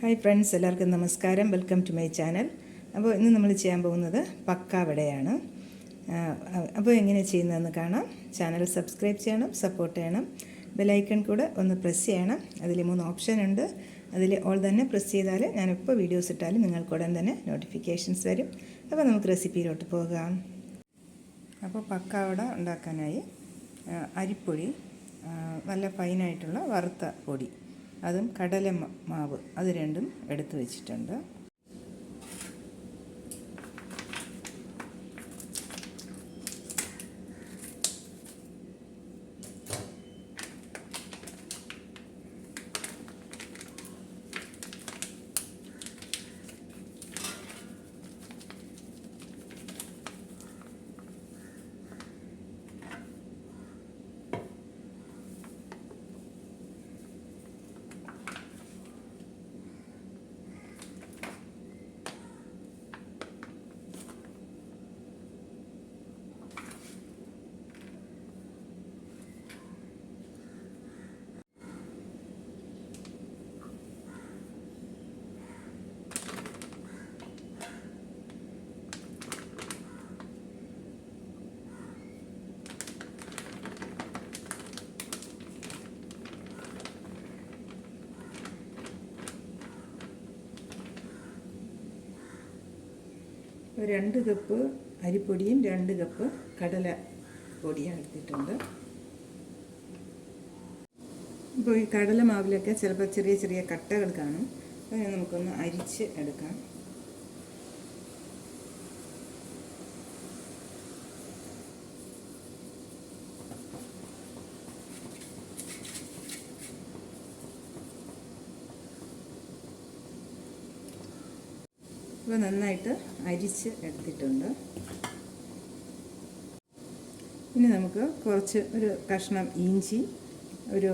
Hi friends എല്ലാവർക്കും നമസ്കാരം. Welcome to my channel. അപ്പോൾ ഇന്ന് നമ്മൾ ചെയ്യാൻ പോകുന്നത് പക്കാവടയാണ് അപ്പോൾ എങ്ങനെ ചെയ്യുന്നതെന്ന് കാണാം. ചാനൽ സബ്സ്ക്രൈബ് ചെയ്യണം സപ്പോർട്ട് ചെയ്യണം. ബെലൈക്കൺ കൂടെ ഒന്ന് പ്രസ് ചെയ്യണം. അതിൽ മൂന്ന് ഓപ്ഷൻ ഉണ്ട്. അതിൽ ഓൾ തന്നെ പ്രസ് ചെയ്താൽ ഞാനിപ്പോൾ വീഡിയോസ് ഇട്ടാലും നിങ്ങൾക്ക് ഉടൻ തന്നെ നോട്ടിഫിക്കേഷൻസ് വരും. അപ്പോൾ നമുക്ക് റെസിപ്പിയിലോട്ട് പോകാം. അപ്പോൾ പക്കാവട ഉണ്ടാക്കാനായി അരിപ്പൊടി നല്ല ഫൈനായിട്ടുള്ള വറുത്ത പൊടി. അതും കടല മാവ് അത് രണ്ടും എടുത്തു വെച്ചിട്ടുണ്ട്. രണ്ട് കപ്പ് അരിപ്പൊടിയും രണ്ട് കപ്പ് കടല പൊടിയാണ് എടുത്തിട്ടുണ്ട്. ഇപ്പോൾ ഈ കടല മാവിലൊക്കെ ചിലപ്പോൾ ചെറിയ ചെറിയ കട്ടകൾ കാണും. അതിനെ നമുക്കൊന്ന് അരിച്ച് എടുക്കാം. ഇപ്പോൾ നന്നായിട്ട് അരിച്ച് എടുത്തിട്ടുണ്ട്. ഇനി നമുക്ക് കുറച്ച് ഒരു കഷ്ണം ഇഞ്ചി ഒരു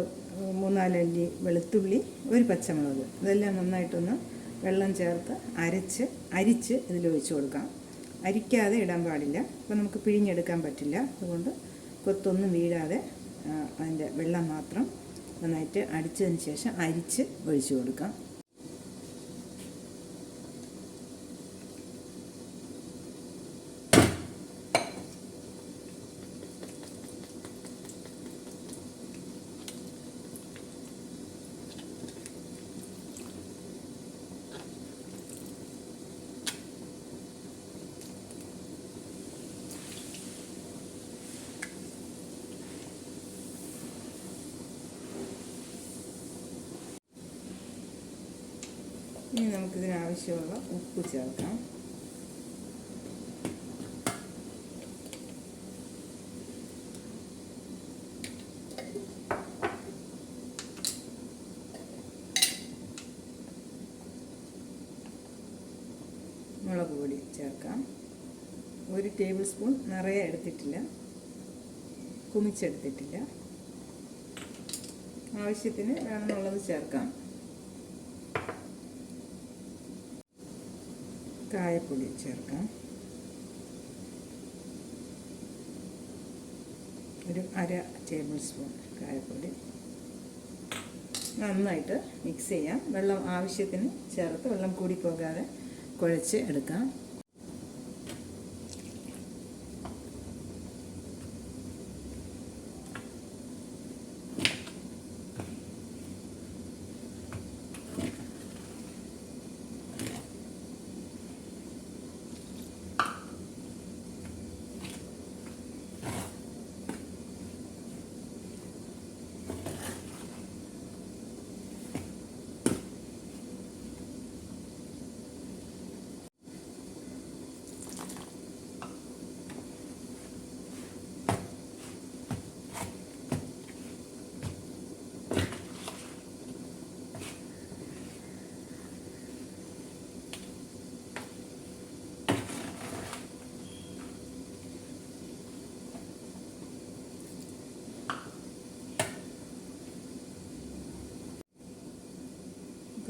മൂന്നാലല്ലി വെളുത്തുള്ളി ഒരു പച്ചമുളക്. ഇതെല്ലാം നന്നായിട്ടൊന്ന് വെള്ളം ചേർത്ത് അരച്ച് അരിച്ച് ഇതിൽ ഒഴിച്ച് കൊടുക്കാം. അരിക്കാതെ ഇടാൻ പാടില്ല. അപ്പോൾ നമുക്ക് പിഴിഞ്ഞെടുക്കാൻ പറ്റില്ല. അതുകൊണ്ട് കൊത്തൊന്നും വീഴാതെ അതിന്റെ വെള്ളം മാത്രം നന്നായിട്ട് അടിച്ചതിന് ശേഷം അരിച്ച് ഒഴിച്ച് കൊടുക്കാം. ഇനി നമുക്കിതിനാവശ്യമുള്ള ഉപ്പ് ചേർക്കാം. മുളക് പൊടി ചേർക്കാം. ഒരു ടേബിൾ സ്പൂൺ നിറയെ എടുത്തിട്ടില്ല. കുമിച്ചെടുത്തിട്ടില്ല. ആവശ്യത്തിന് വേണമെന്നുള്ളത് ചേർക്കാം. കായപ്പൊടി ചേർക്കാം. ഒരു അര ടേബിൾ സ്പൂൺ കായപ്പൊടി നന്നായിട്ട് മിക്സ് ചെയ്യാം. വെള്ളം ആവശ്യത്തിന് ചേർത്ത് വെള്ളം കൂടിപ്പോകാതെ കുഴച്ച് എടുക്കാം.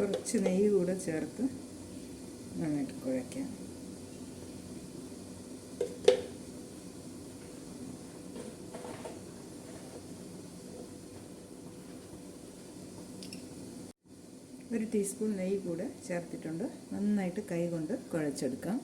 കുറച്ച് നെയ്യ് കൂടെ ചേർത്ത് നന്നായിട്ട് കുഴയ്ക്കാം. ഒരു ടീസ്പൂൺ നെയ്യ് കൂടെ ചേർത്തിട്ടുണ്ട്. നന്നായിട്ട് കൈ കൊണ്ട് കുഴച്ചെടുക്കാം.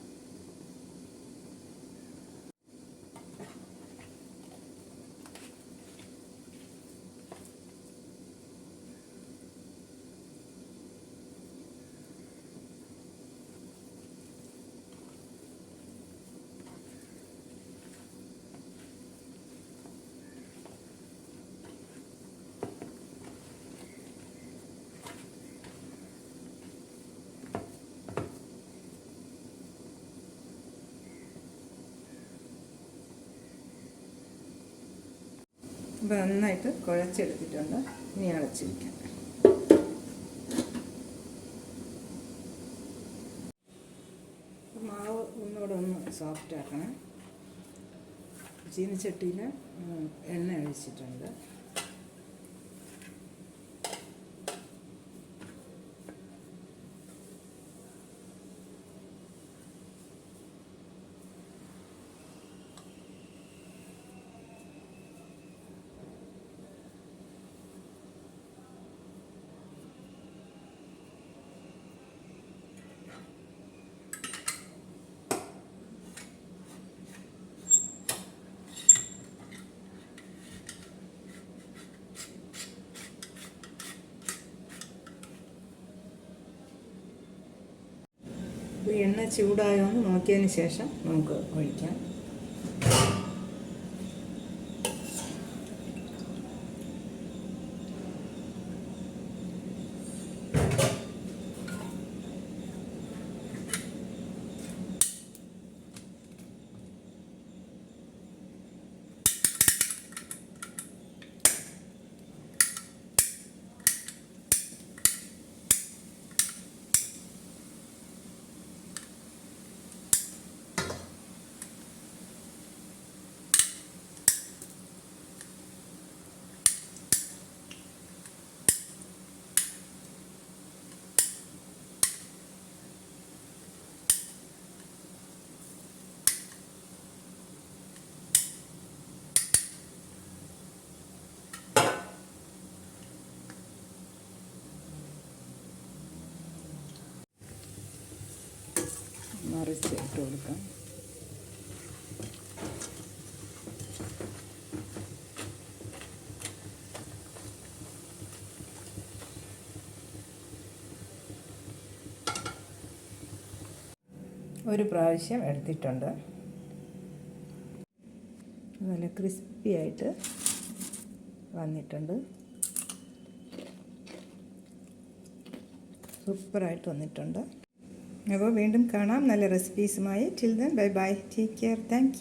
അപ്പോൾ നന്നായിട്ട് കുഴച്ചെടുത്തിട്ടുണ്ട്. ഇനി അടച്ചു വയ്ക്കാം മാവ് ഒന്നുകൂടെ ഒന്ന് സോഫ്റ്റ് ആക്കണം. ചീനച്ചട്ടിയിൽ എണ്ണ ഒഴിച്ചിട്ടുണ്ട് അപ്പോൾ എണ്ണ ചൂടായോ എന്ന് നോക്കിയതിന് ശേഷം നമുക്ക് ഒഴിക്കാം. മറിച്ച് ഇട്ട് കൊടുക്കാം. ഒരു പ്രാവശ്യം എടുത്തിട്ടുണ്ട്. നല്ല ക്രിസ്പി ആയിട്ട് വന്നിട്ടുണ്ട്. സൂപ്പറായിട്ട് വന്നിട്ടുണ്ട്. അപ്പോൾ വീണ്ടും കാണാം. നല്ല റെസിപ്പീസുമായി till then bye bye take care thank